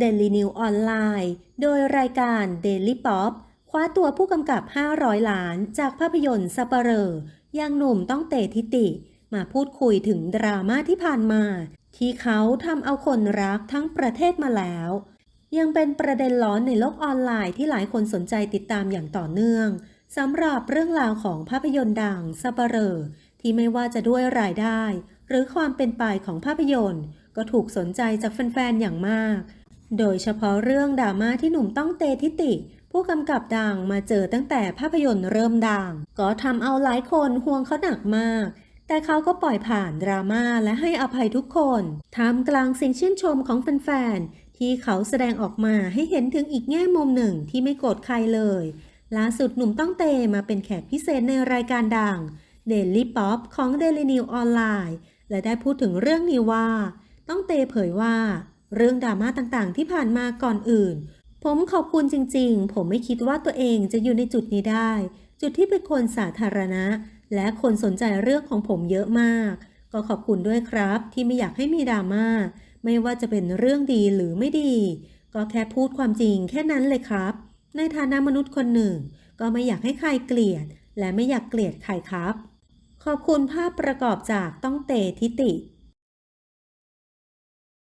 Daily New ออนไลน์โดยรายการ Daily Pop คว้าตัวผู้กำกับ 500 ล้าน จากภาพยนตร์ซัปเหรออย่างหนุ่มต้องเตะทิติ มาพูดคุยถึงดราม่าที่ผ่านมา ที่เขาทำเอาคนรักทั้งประเทศมาแล้ว ยังเป็นประเด็นร้อนในโลกออนไลน์ที่หลายคนสนใจติดตามอย่างต่อเนื่องสำหรับเรื่องราวของภาพยนตร์ดังซัปเหรอที่ไม่ว่าจะด้วยรายได้ หรือความเป็นไปของภาพยนตร์ ก็ถูกสนใจจากแฟนๆอย่างมาก โดยเฉพาะเรื่องดราม่าที่หนุ่มต้องเตทิติ ผู้กำกับดังมาเจอตั้งแต่ภาพยนตร์เริ่มดัง ก็ทำเอาหลายคนห่วงเขาหนักมาก แต่เขาก็ปล่อยผ่านดราม่าและให้อภัยทุกคนท่ามกลางเสียงชื่นชมของแฟนๆ ที่เขาแสดงออกมาให้เห็นถึงอีกแง่มุมหนึ่งที่ไม่โกรธใครเลยล่าสุดหนุ่มต้องเตมาเป็นแขกพิเศษในรายการดัง Daily Pop ของ Daily New ออนไลน์ และได้พูดถึงเรื่องนี้ว่า ต้องเตเผยว่า เรื่องดราม่าต่างๆ ที่ผ่านมาก่อนอื่น ผมขอบคุณจริงๆ ผมไม่คิดว่าตัวเองจะอยู่ในจุดนี้ได้ จุดที่เป็นคนสาธารณะ และคนสนใจเรื่องของผมเยอะมาก ก็ขอบคุณด้วยครับที่ไม่อยากให้มีดราม่า ไม่ว่าจะเป็นเรื่องดีหรือไม่ดี ก็แค่พูดความจริงแค่นั้นเลยครับ ในฐานะมนุษย์คนหนึ่ง ก็ไม่อยากให้ใครเกลียด และไม่อยากเกลียดใครครับ ขอบคุณภาพประกอบจากต้องเตทิติ